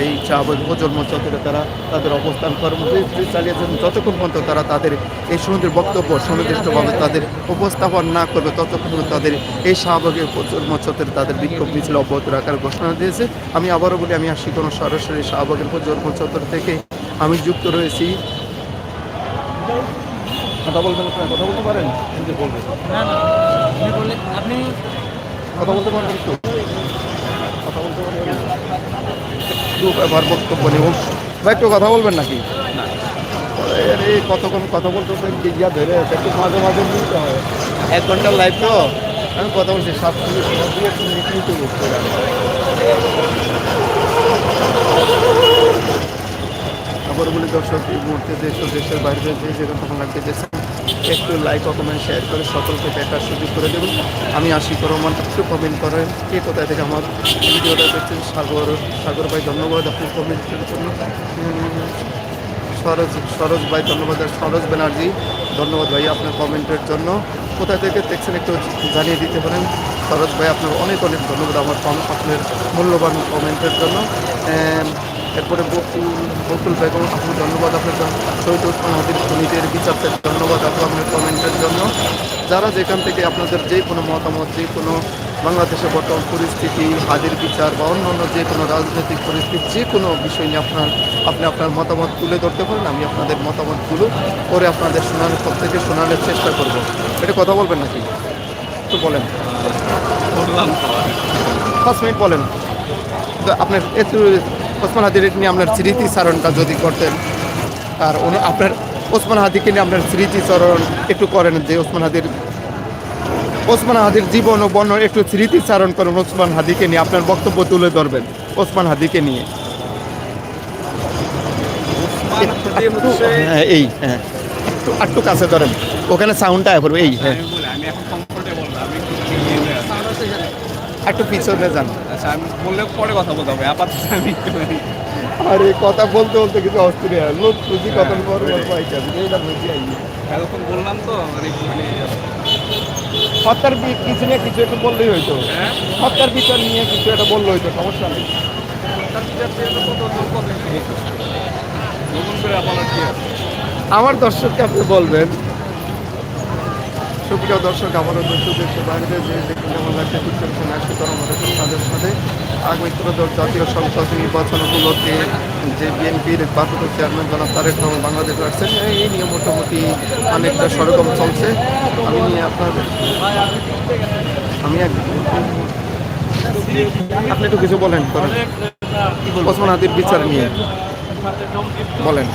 এই শাহবাগ প্রজন্ম চত্বরে তারা তাদের অবস্থান কর্মসূচি চালিয়েছেন যতক্ষণ পর্যন্ত তারা তাদের এই সুন্দর বক্তব্য সুনির্দিষ্টভাবে তাদের উপস্থাপন না করবে ততক্ষণ পর্যন্ত তাদের এই শাহবাগের প্রজন্ম চত্বরে তাদের বিক্ষোভ মিছিল অব্যাহত রাখার ঘোষণা দিয়েছে। আমি আবারও বলি আমি আসি কোনো সরাসরি শাহবাগের প্রজন্ম চত্বর থেকে। আমি যুক্ত রয়েছি। কথা বলবেন আপনারা? কথা বলতে পারেন? না না আপনি কথা বলতে পারবেন তো কথা বলতে পারবেন একটু ব্যবহার বক্তব্য নেব বা একটু কথা বলবেন নাকি? কতক্ষণ কথা বলতে গিয়া ধরে একটু মাঝে মাঝে বলতে হয়। এক ঘণ্টা লাইভ তো? আমি কথা বলছি সাত মিনিট দুই এক মিনিট নিতে বলতে আবার বলি দর্শক এই মুহূর্তে দেশ ও দেশের বাইরে যেখানে তখন লাগতে দিয়েছেন একটু লাইক কমেন্ট শেয়ার করে সকলকে দেখার সুযোগ করে দেবেন। আমি আশিক রহমান একটু কমেন্ট করেন, কে কোথায় থেকে আমার ভিডিওটা দেখছেন? সাগর সাগর ভাই, ধন্যবাদ। আপনি কমেন্টের জন্য সরোজ সরোজ ভাই, ধন্যবাদ। সরোজ ব্যানার্জি, ধন্যবাদ ভাই আপনার কমেন্টের জন্য। কোথা থেকে দেখছেন একটু জানিয়ে দিতে পারেন। সরোজ ভাই, আপনার অনেক অনেক ধন্যবাদ আমার আপনার মূল্যবান কমেন্টের জন্য। এরপরে বকুল বকুল বেগম আপনি ধন্যবাদ আপনার জন্য। শহীদ হাদির খুনিদের বিচার থেকে ধন্যবাদ আপু আপনার কমেন্টের জন্য। যারা যেখান থেকে আপনাদের যে কোনো মতামত যে কোনো বাংলাদেশের বর্তমান পরিস্থিতি হাজির বিচার বা অন্যান্য যে কোনো রাজনৈতিক পরিস্থিতি যে কোনো বিষয় নিয়ে আপনার আপনি আপনার মতামত তুলে ধরতে পারেন আমি আপনাদের মতামতগুলো করে আপনাদের শোনানোর সব থেকে শোনানোর চেষ্টা করব। এটা কথা বলবেন নাকি? একটু বলেন। পাঁচ মিনিট বলেন। আপনার একটু ওসমান হাদির নিয়ে আপনার স্মৃতিচারণটা যদি করতেন আর উনি আপনার ওসমান হাদিকে নিয়ে আপনার স্মৃতিচারণ একটু করেন যে ওসমান হাদির ওসমান হাদির জীবন ও বর্ণ একটু স্মৃতিচারণ করেন ওসমান হাদিকে নিয়ে আপনার বক্তব্য তুলে ধরবেন ওসমান হাদিকে নিয়ে। হ্যাঁ এই হ্যাঁ। একটু কাছে ধরেন। ওখানে সাউন্ডটা পড়বে এই হ্যাঁ। একটু পিছনে যান। আচ্ছা আমি বললে পরে কথা বলতে হবে আপাতত আমি একটু আরে কথা বলতে বলতে কিছু অস্থির হয় লোক খুশি কথা বড় বড় পাইছে এইটা বুঝি আই। এতক্ষণ বললাম তো মানে একটু মানে হত্যার কিছু নিয়ে কিছু একটু বললেই হইতো। হ্যাঁ? হত্যার বিচার নিয়ে কিছু একটা বললে হইতো সমস্যা নেই। আমার দর্শককে আপনি বলবেন সুপ্রিয় দর্শক আমারও দর্শক দেশের বাইরে যে দেখুন যেমন লাগছে কুচের আসতে করা আমাদের তাদের সাথে আগামী ত্রয়োদশ জাতীয় সংসদ নির্বাচন উপলক্ষে যে বিএনপির বাপুত চেয়ারম্যান জনাব তারেক রহমান বাংলাদেশ আসছেন, এই নিয়ে মোটামুটি অনেকটা সরগম চলছে। আমি নিয়ে আপনাদের আমি এক আপনি একটু কিছু বলেন করেন ওসমান হাদির বিচার নিয়ে। বলেন।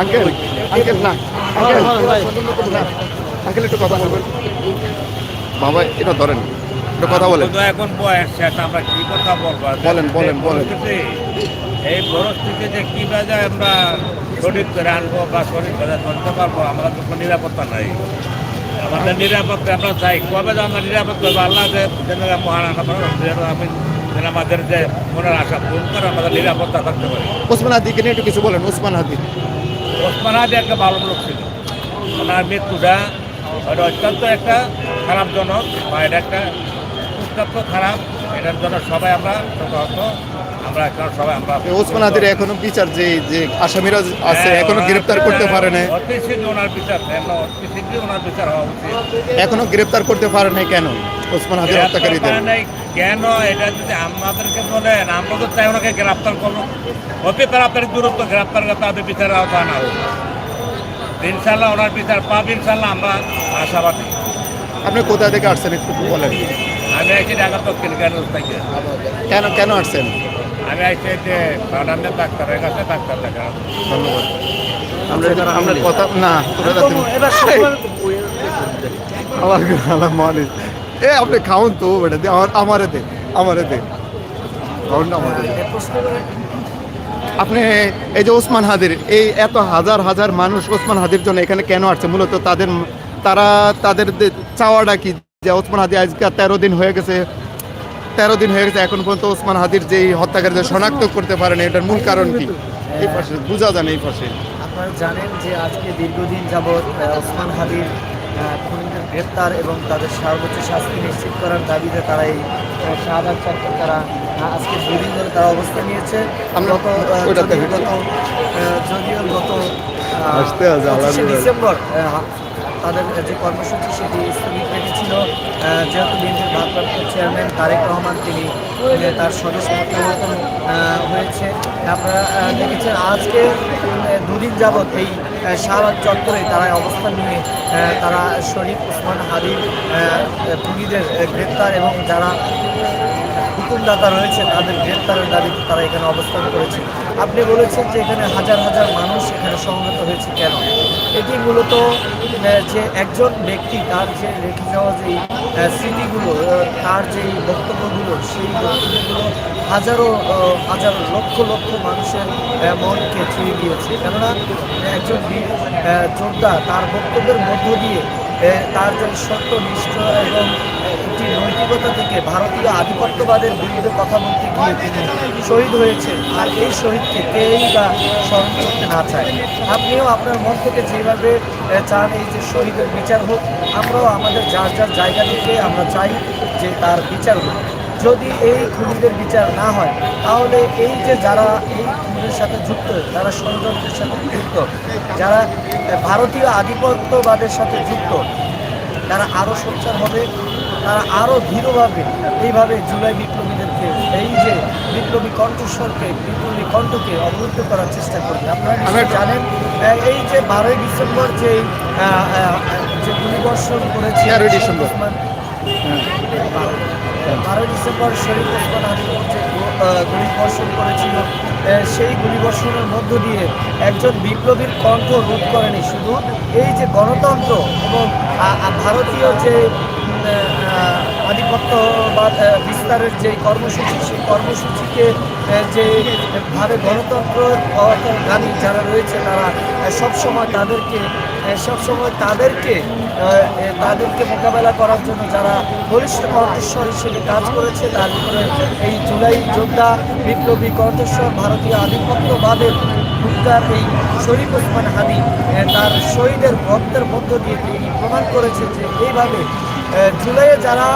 আঙ্কেল আঙ্কেল না আঙ্কেল। না আঙ্কেল একটু কথা বলবেন। বাবা এটা ধরেন একটু কথা বলেন। এখন বয়স আমরা কি কথা বলব? আর বলেন, বলেন, এই বলেন। পরিস্থিতি, এই পরিস্থিতিতে কীভাবে আমরা শরীর করে আনব বা শরীর করে চলতে পারব আমরা তো কোনো নিরাপত্তা নাই। আমাদের নিরাপত্তা আমরা চাই কবে যে আমরা নিরাপত্তা পাবো আল্লাহ যে যেন মহান আমি যেন আমাদের যে মনের আশা পূরণ করে আমাদের নিরাপত্তা থাকতে পারি। ওসমান হাদিকে নিয়ে একটু কিছু বলেন ওসমান হাদি। ওসমান হাদি একটা ভালো লোক ছিল। ওনার মৃত্যুটা ওটা অত্যন্ত একটা খারাপজনক বা এটা একটা অত্যন্ত খারাপ। এটার জন্য সবাই আমরা শোকাহত আমরা এখন সবাই আমরা ওসমান হাদির এখনও বিচার যে যে আসামিরা আছে হ্যাঁ, এখনও গ্রেপ্তার করতে পারে না ওনার বিচার শীঘ্রই ওনার বিচার হওয়া উচিত। এখনও গ্রেপ্তার করতে পারে নাই কেন ওসমান হাদির হত্যাকারীদের? কেন? এটা যদি আমাদেরকে বলেন আমরা তো চাই ওনাকে গ্রেপ্তার করব অতি তাড়াতাড়ি দূরত্ব গ্রেপ্তার করে তাদের বিচারের আওতা না হোক। ইনশাল্লাহ ওনার বিচার পাবে ইনশাল্লাহ আমরা আশাবাদী। আপনি কোথা থেকে আসছেন একটু বলেন। আমি আইছি ঢাকা দক্ষিণ কেন কেন কেন আসছেন? আমি আইছি যে বাগানের ডাক্তারের কাছে ডাক্তার দেখা ধন্যবাদ। আমরা আমরা কথা না আমার আমার মানে এ আপনি খাউন তো বেটা দে আমার আমারে দে আমারে দে। খাউন না আমারে আপনি এই যে ওসমান হাদির এই এত হাজার হাজার মানুষ ওসমান হাদির জন্য এখানে কেন আসছে? মূলত তাদের তারা তাদের দে- চাওয়াটা কি? যে ওসমান হাদি আজকে তেরো দিন হয়ে গেছে তেরো দিন হয়ে গেছে এখন পর্যন্ত ওসমান হাদির যে হত্যাকারীদের শনাক্ত করতে পারেন এটার মূল কারণ কি? এই পাশে বোঝা যায় না এই পাশে। আপনারা জানেন যে আজকে দীর্ঘদিন যাবৎ ওসমান আহ, খুনিদের গ্রেপ্তার এবং তাদের সর্বোচ্চ শাস্তি নিশ্চিত করার দাবিতে তারা এই আহ, শাহাদাত চত্বর তারা আজকে দুদিন ধরে তারা অবস্থান নিয়েছে। আমরা গত গত যদিও গত। ডিসেম্বর তাদের যে কর্মসূচি সেটি স্থগিত রেখেছিল যেহেতু বিএনপির ভারপ্রাপ্ত চেয়ারম্যান তারেক রহমান তিনি তার স্বদেশ প্রত্যাবর্তন আহ, হয়েছে। আপনারা দেখেছেন আজকে দুদিন যাবৎ এই শাহবাগ চত্বরে তারা অবস্থান নিয়ে তারা শরীফ ওসমান হাবিব খুনিদের গ্রেপ্তার এবং যারা হুকুমদাতা রয়েছে তাদের গ্রেপ্তারের দাবিতে তারা এখানে অবস্থান করেছে। আপনি বলেছেন যে এখানে হাজার হাজার মানুষ এখানে সমবেত হয়েছে কেন? এটি মূলত যে একজন ব্যক্তি তার যে রেখে যাওয়া যে আহ, স্মৃতিগুলো তার যে বক্তব্যগুলো সেই বক্তব্যগুলো হাজারো হাজার লক্ষ লক্ষ মানুষের মনকে ছুঁয়ে দিয়েছে কেননা একজন যোদ্ধা তার বক্তব্যের মধ্য দিয়ে তার যে সত্যনিষ্ঠ এবং একটি নৈতিকতা থেকে ভারতীয় আধিপত্যবাদের বিরুদ্ধে কথা বলতে গিয়ে তিনি শহীদ হয়েছেন। আর এই শহীদকে কেউই বা স্মরণ করতে না চায়। আপনিও আপনার মন থেকে যেভাবে চান এই যে শহীদের বিচার হোক, আমরাও আমাদের যার যার জায়গা থেকে আমরা চাই যে তার বিচার হোক। যদি এই খুনিদের বিচার না হয়, তাহলে এই যে যারা এই খুনের সাথে যুক্ত, যারা ষড়যন্ত্রের সাথে যুক্ত, যারা ভারতীয় আধিপত্যবাদের সাথে যুক্ত, তারা আরও সোচ্চার হবে। তারা আরও দৃঢ়ভাবে এইভাবে জুলাই বিপ্লবীদেরকে এই যে বিপ্লবী কণ্ঠস্বরকে বিপ্লবী কণ্ঠকে অবরুদ্ধ করার চেষ্টা করবে। আপনারা জানেন এই যে বারোই ডিসেম্বর যে যে গুলিবর্ষণ করেছে 13ই ডিসেম্বর। বারোই ডিসেম্বর শরীফ ওসমান যে গুলিবর্ষণ করেছিল সেই গুলিবর্ষণের মধ্য দিয়ে একজন বিপ্লবীর কণ্ঠ রোধ করেনি। শুধু এই যে গণতন্ত্র এবং ভারতীয় যে আধিপত্যবাদ বিস্তারের যে কর্মসূচি সেই কর্মসূচিকে আহ, যে ভাবে গণতন্ত্র গাড়ি যারা রয়েছে তারা সবসময় তাদেরকে সবসময় তাদেরকে তাদেরকে মোকাবেলা করার জন্য যারা বলিষ্ঠ কণ্ঠস্বর হিসেবে কাজ করেছে তার এই জুলাই যোদ্ধা বিপ্লবী কণ্ঠস্বর ভারতীয় আধিপত্যবাদের হুঙ্কার এই শরীফ ওসমান হাদি তার শহীদের ভক্তের মধ্য দিয়ে তিনি প্রমাণ করেছে যে এইভাবে জুলাইয়ে যারা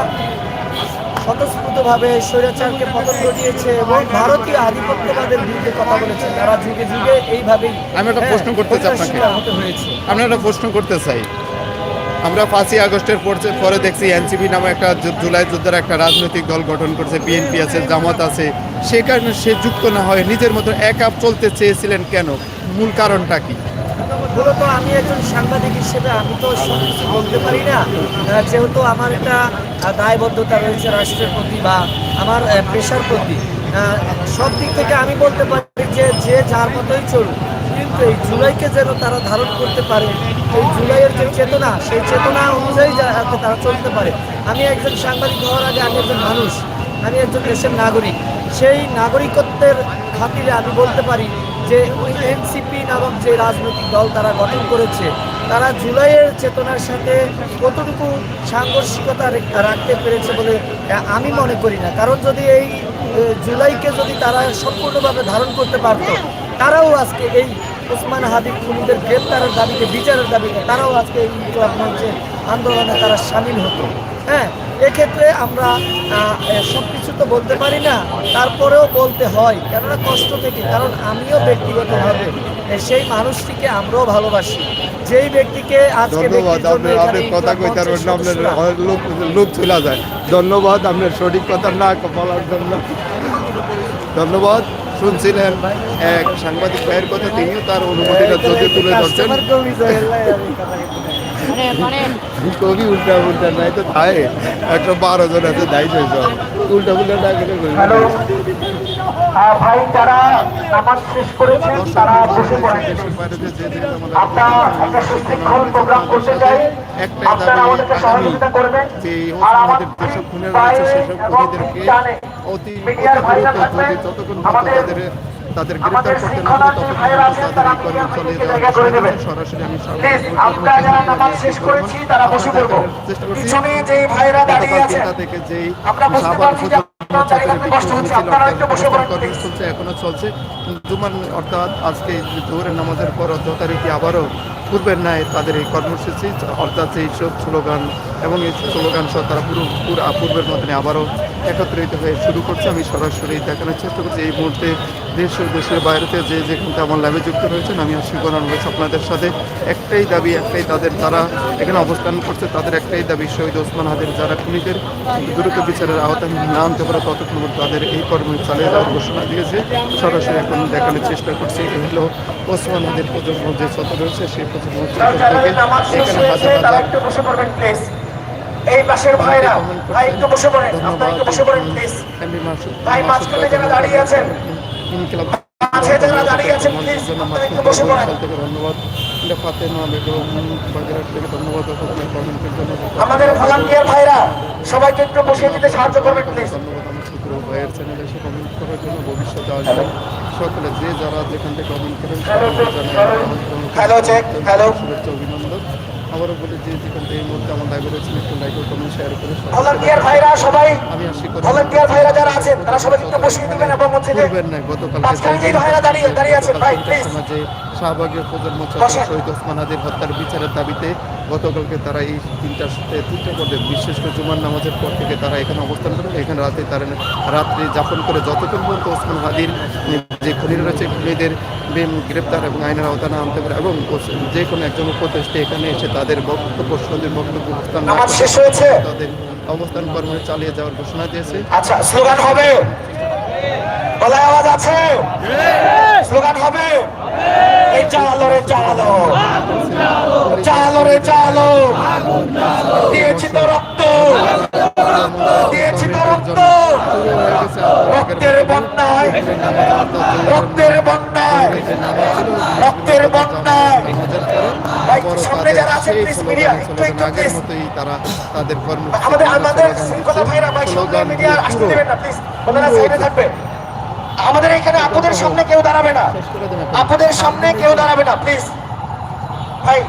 স্বতঃস্ফূর্তভাবে স্বৈরাচারকে পতন ঘটিয়েছে এবং ভারতীয় আধিপত্যবাদের বিরুদ্ধে কথা বলেছে তারা যুগে যুগে এইভাবেই আমি একটা প্রশ্ন করতে চাই আপনাকে। আমরা একটা প্রশ্ন করতে চাই। আমরা পাঁচই আগস্টের পর- পরে দেখছি এনসিপি নামে একটা জুলাই যুদ্ধের একটা রাজনৈতিক দল গঠন করছে বিএনপি আছে জামাত আছে। সে কারণে সে যুক্ত না হয় নিজের মতো এক আপ চলতে চেয়েছিলেন কেন? মূল কারণটা কি? মূলত আমি একজন সাংবাদিক হিসেবে, আমি তো বলতে পারি না। যেহেতু আমার একটা দায়বদ্ধতা রয়েছে রাষ্ট্রের প্রতি বা আমার পেশার প্রতি। সব দিক থেকে আমি বলতে পারি যে যে যার মতোই চলুক। কিন্তু এই জুলাইকে যেন তারা ধারণ করতে পারে, এই জুলাইয়ের যে চেতনা, সেই চেতনা অনুযায়ী যাতে তারা চলতে পারে। আমি একজন সাংবাদিক হওয়ার আগে আমি একজন মানুষ, আমি একজন দেশের নাগরিক। সেই নাগরিকত্বের খাতিরে আমি বলতে পারি যে ওই এনসিপি নামক যে রাজনৈতিক দল তারা গঠন করেছে, তারা জুলাইয়ের চেতনার সাথে কতটুকু সাংঘর্ষিকতা রাখতে পেরেছে বলে আমি মনে করি না। কারণ যদি এই জুলাইকে যদি তারা সম্পূর্ণভাবে ধারণ করতে পারতো, তারাও আজকে এই ওসমান হাবিব খুনিদের গ্রেপ্তারের দাবিতে বিচারের দাবিতে তারাও আজকে এই মঞ্চের আন্দোলনে তারা সামিল হতো। হ্যাঁ? এক্ষেত্রে আমরা সব কিছু তো বলতে পারি না তারপরেও বলতে হয়। কেননা কষ্ট থেকে কারণ আমিও ব্যক্তিগতভাবে সেই মানুষটিকে আমরাও ভালোবাসি। যেই ব্যক্তিকে আজকে ধন্যবাদ আপনি আপনি কথা কইতে পারবেন আপনার লোক লোক চলে যায়। ধন্যবাদ আপনার সঠিক কথা না বলার জন্য। ধন্যবাদ শুনছিলেন এক সাংবাদিক ভাইয়ের কথা তিনিও তার অনুমতিটা যদি তুলে ধরছেন পারি। কবি উল্টা উল্টা নাই তো তাই। একটা বারো জন আছে দায়ী সব। উল্টা উল্টা না হ্যালো। ভাই যারা নামাজ শেষ করেছেন তারা বসে পড়েন। আমরা একটা সুশৃঙ্খল প্রোগ্রাম করতে চাই। আপনারা আমাদেরকে সহযোগিতা করবেন। আর আমাদের যেসব খুনের রয়েছে সেসব খুনিদেরকে অতি যতক্ষণ আমাদের- তাদের গ্রেফতার করতে না যে ততক্ষণ ভাইরা পর্যন্ত আছেন তাদের তারা এই কর্ম চালিয়ে। করছি। সরাসরি আমি প্লিজ আমরা যারা নামাজ শেষ করেছি তারা বসে পড়ব। চেষ্টা করছি। পিছনে যে ভাইরা দাঁড়িয়ে গতকাল আছেন তিনটা থেকে যেই প্লিজ চলছে এখনও চলছে। জুমার অর্থাৎ আজকে জোহরের নামাজের পর যথারীতি আবারও পূর্বের ন্যায় তাদের এই কর্মসূচি অর্থাৎ এই সব স্লোগান এবং এই স্লোগান সহ তারা পুরো পূর্বের মতনে আবারও একত্রিত হয়ে শুরু করছে। আমি সরাসরি দেখানোর চেষ্টা করছি। এই মুহূর্তে দেশ ও দেশের বাইরেতে যে যেখানটা আমার ল্যাবে যুক্ত রয়েছেন, আমি আশি করান রয়েছে আপনাদের সাথে। একটাই দাবি, একটাই তাদের তারা এখানে অবস্থান করছে। তাদের একটাই দাবি, শহীদ ওসমান হাদের যারা খুনিদের দ্রুত বিচারের আওতায় না আনতে পারে, ততক্ষণ তাদের এই কর্ম চালিয়ে যাওয়ার ঘোষণা দিয়েছে। সরাসরি এখন দেখানোর চেষ্টা করছে। এই হলো ওসমান হাদের প্রজন্ম যে শত রয়েছে, সেই প্রজন্ম এখানে হাজার হাজার একটু বসে পড়বেন প্লিজ এই পাশের ভাইরা ভাই একটু বসে পড়েন আপনারা একটু বসে পড়েন প্লিজ ভাই, মাঝখানে যারা দাঁড়িয়ে আছেন, মাঝে যারা দাঁড়িয়ে আছেন, আপনারা একটু বসে পড়েন। আমাদের ভলান্টিয়ার ভাইরা সবাইকে একটু বসিয়ে দিতে সাহায্য করবেন প্লিজ ধন্যবাদ আমার শুক্র ভাইয়ের চ্যানেলে এসে কমেন্ট করার জন্য ভবিষ্যতে আসবে সকলে যে যারা যেখান থেকে কমেন্ট করেন check. Hello. শুভেচ্ছা অভিনন্দন আবারও বলে যে এই মুহূর্তে আমার দায় রয়েছেন একটু লাইক কমেন্ট শেয়ার করে ভলান্টিয়ার ভাইরা সবাই আমি আশি করি ভলান্টিয়ার ভাইরা যারা আছেন তারা সবাই একটু বসিয়ে দিবেন এবং যে করবেন না গতকাল যে ভাইরা দাঁড়িয়ে দাঁড়িয়ে আছেন ভাই প্লিজ শাহবাগের প্রজন্ম ছাত্র শহীদ ওসমান আদির হত্যার বিচারের দাবিতে গতকালকে তারা এই তিনটা তিনটা পর্যায়ে বিশেষ করে জুমার নামাজের পর থেকে তারা এখানে অবস্থান করে এখানে রাতে তারা রাত্রি যাপন করে যতক্ষণ পর্যন্ত ওসমান হাদির যে খুনিরা রয়েছে খুনিদের গ্রেপ্তার এবং আইনের আওতা না আনতে পারে এবং যে কোনো একজন উপদেষ্টা এখানে এসে তাদের বক্তব্য সন্ধির বক্তব্য উপস্থান না নামাজ করে শেষ হয়েছে? তাদের অবস্থান কর্ম চালিয়ে যাওয়ার ঘোষণা দিয়েছে। আচ্ছা স্লোগান হবে। গলায় আওয়াজ আছে? স্লোগান হবে? চালো রে চালো। চালো। রে চালো। দিয়েছি তো রক্ত। দিয়েছি তো রক্ত। রক্তের বন্যায়। রক্তের বন্যায়। রক্তের বন্যায়। সামনে যারা আছেন, media, একটু, তারা তাদের কর্ম আমাদের আমাদের শৃঙ্খলা ভাইরা ভাই সামনে মিডিয়া আসতে দেবেন না প্লিজ ওনারা সাইডে থাকবে। আমাদের এখানে আপুদের সামনে কেউ দাঁড়াবে না। আপুদের সামনে কেউ দাঁড়াবে না প্লিজ ভাই।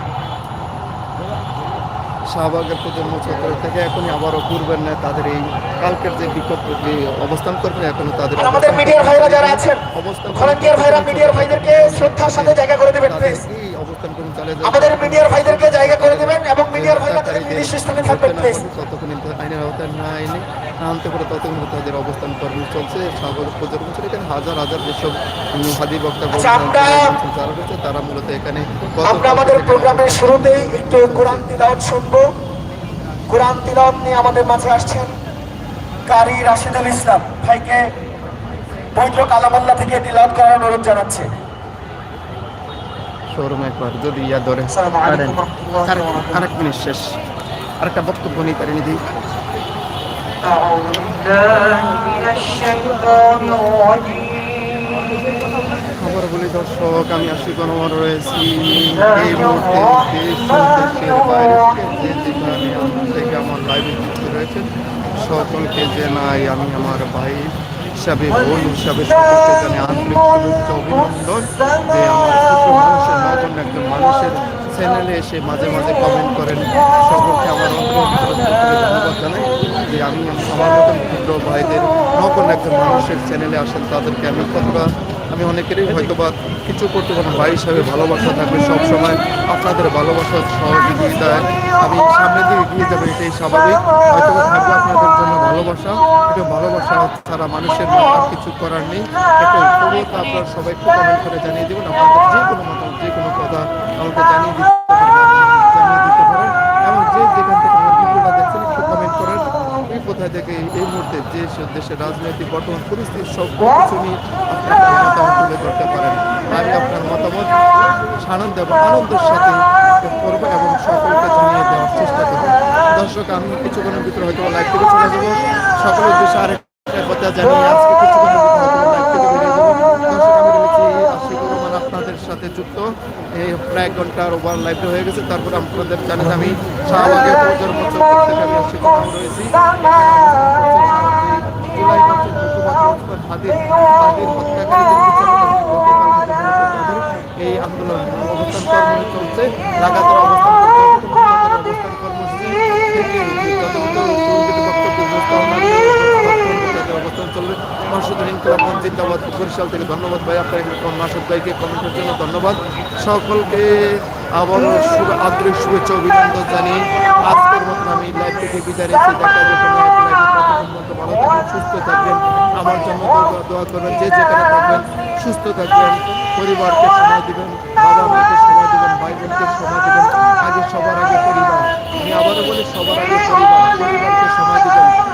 শাহবাগের প্রজন্ম ছাত্র থেকে এখনই আবারও পূর্বের নেয় তাদের এই কালকের যে বিক্ষোভ যে অবস্থান করবে এখনও তাদের আমাদের মিডিয়ার ভাইরা যারা আছেন অবস্থান ভলান্টিয়ার ভাইরা মিডিয়ার ভাইদেরকে শ্রদ্ধার সাথে জায়গা করে দেবেন প্লিজ অবস্থান করে চালিয়ে আমাদের মিডিয়ার ভাইদেরকে জায়গা করে দেবেন এবং মিডিয়ার ভাইরা তাদের নির্দিষ্ট স্থানে থাকবেন প্লিজ ততক্ষণ আইনের আওতায় না আইনে না আনতে পারে ততক্ষণ তাদের অবস্থান কর্ম চলছে শাহবাগ প্রজন্ম ছিল এখানে হাজার হাজার যেসব হাদি বক্তা আচ্ছা, যারা রয়েছে তারা মূলত এখানে আমরা আমাদের প্রোগ্রামের শুরুতেই একটু কোরআন তিলাওয়াত শুনব। কোরআন তিলাওয়াত নিয়ে আমাদের মাঝে আসছেন কারি রাশিদুল ইসলাম ভাইকে পবিত্র কালামাল্লা থেকে তিলাওয়াত করার অনুরোধ জানাচ্ছে। শোরুম একবার যদি ইয়া ধরে। আরেক মিনিট শেষ। আরেকটা বক্তব্য নিয়ে পারিনি দিই أعوذ بالله من الشيطان الرجيم খবর বলি দর্শক আমি আশি গণমর রয়েছি এই মুহূর্তে দেশ ও দেশের বাইরে থেকে যে যেখানে আমার থেকে আমার লাইভে যুক্ত রয়েছেন সকলকে জানাই আমি আমার ভাই হিসাবে বোন হিসাবে সকলকে জানাই আন্তরিক শুভেচ্ছা অভিনন্দন যে আমার ছোট মানুষের নতুন একজন মানুষের চ্যানেলে এসে মাঝে মাঝে কমেন্ট করেন। সকলকে আমার ধন্যবাদ জানাই যে আমি আমার মতন ক্ষুদ্র ভাইদের নকল একজন মানুষের চ্যানেলে আসেন, তাদেরকে আমি কতটা আমি অনেকেরই হয়তো বা কিছু করতে পারব ভাই হিসাবে ভালোবাসা থাকবে সবসময়। আপনাদের ভালোবাসার সহযোগিতায় আমি সামনে দিয়ে এগিয়ে যাব এটাই স্বাভাবিক। হয়তো বা থাকবে আপনাদের জন্য ভালোবাসা। এটা ভালোবাসা ছাড়া মানুষের আর কিছু করার নেই। এটা তবুও তো আপনারা সবাই একটু কমেন্ট করে জানিয়ে দেবেন। আপনাদের যে কোনো মতো যে কোনো কথা আমাকে জানিয়ে দিতে কোথায় থেকে এই মুহূর্তে যে দেশে দেশের রাজনৈতিক বর্তমান পরিস্থিতি, সব কিছু তুলে ধরতে পারেন। আমি আপনার মতামত, সানন্দ এবং আনন্দের সাথে করব এবং সকলকে জানিয়ে দেওয়ার চেষ্টা করব। দর্শক, আমি কিছুক্ষণের ভিতরে হয়তো লাইভ থেকে চলে যাব। সকলের উদ্দেশ্যে আরেকটা কথা জানিয়ে আজকে কিছুক্ষণের ভিতরে প্রায় এক ঘণ্টার ওভার লাইভটা হয়ে গেছে। তারপর আপনাদের জানেন আমি আমি এই আন্দোলন চলছে, লাগাতার অবস্থান কর্মসূচি যতগুলো বক্তব্য উপস্থাপনা মাসুদুল ইনকলাব মঞ্চ জিন্দাবাদ। বরিশাল থেকে ধন্যবাদ ভাই। আপনাকে মাসুদ ভাইকে কমেন্টের জন্য ধন্যবাদ? সকলকে আবার শুভ আন্তরিক শুভেচ্ছা অভিনন্দন জানিয়ে আজকের মতন আমি লাইভ থেকে বিদায় রেখে দেখা সুস্থ থাকবেন। আমার জন্য দোয়া করবেন যে যেখানে থাকবেন, সুস্থ থাকবেন। পরিবারকে সময় দিবেন বাবা মাকে সময় দিবেন ভাই বোনকে সময় দিবেন। আগে সবার আগে পরিবার। আমি আবারও বলি, সবার আগে পরিবার। পরিবারকে সময় দিবেন।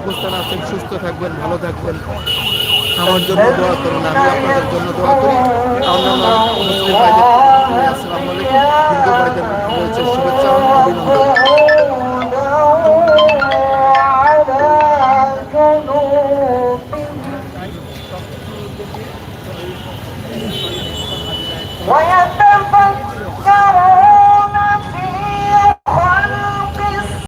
অবস্থান আছেন সুস্থ থাকবেন ভালো থাকবেন আমার জন্য দোয়া আমি আপনাদের জন্য দোয়া করি শুভেচ্ছা Why